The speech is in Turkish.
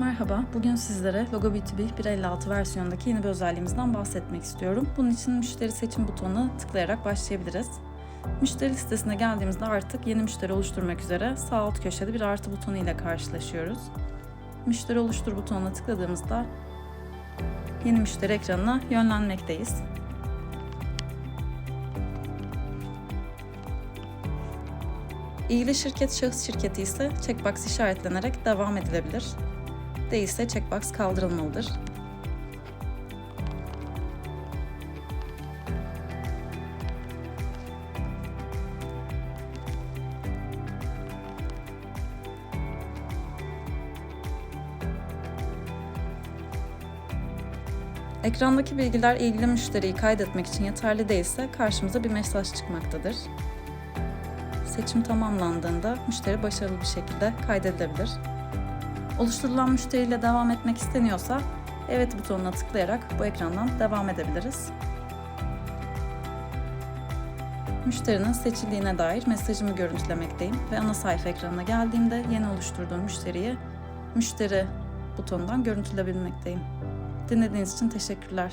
Merhaba, bugün sizlere Logo B2B 1.56 versiyondaki yeni bir özelliğimizden bahsetmek istiyorum. Bunun için müşteri seçim butonuna tıklayarak başlayabiliriz. Müşteri listesine geldiğimizde artık yeni müşteri oluşturmak üzere sağ alt köşede bir artı butonu ile karşılaşıyoruz. Müşteri oluştur butonuna tıkladığımızda yeni müşteri ekranına yönlenmekteyiz. İlgili şirket şahıs şirketi ise checkbox işaretlenerek devam edilebilir. Değilse checkbox kaldırılmalıdır. Ekrandaki bilgiler ilgili müşteriyi kaydetmek için yeterli değilse karşımıza bir mesaj çıkmaktadır. Seçim tamamlandığında müşteri başarılı bir şekilde kaydedilebilir. Oluşturulan müşteriyle devam etmek isteniyorsa evet butonuna tıklayarak bu ekrandan devam edebiliriz. Müşterinin seçildiğine dair mesajımı görüntülemekteyim ve ana sayfa ekranına geldiğimde yeni oluşturduğum müşteriyi müşteri butonundan görüntüleyebilmekteyim. Dinlediğiniz için teşekkürler.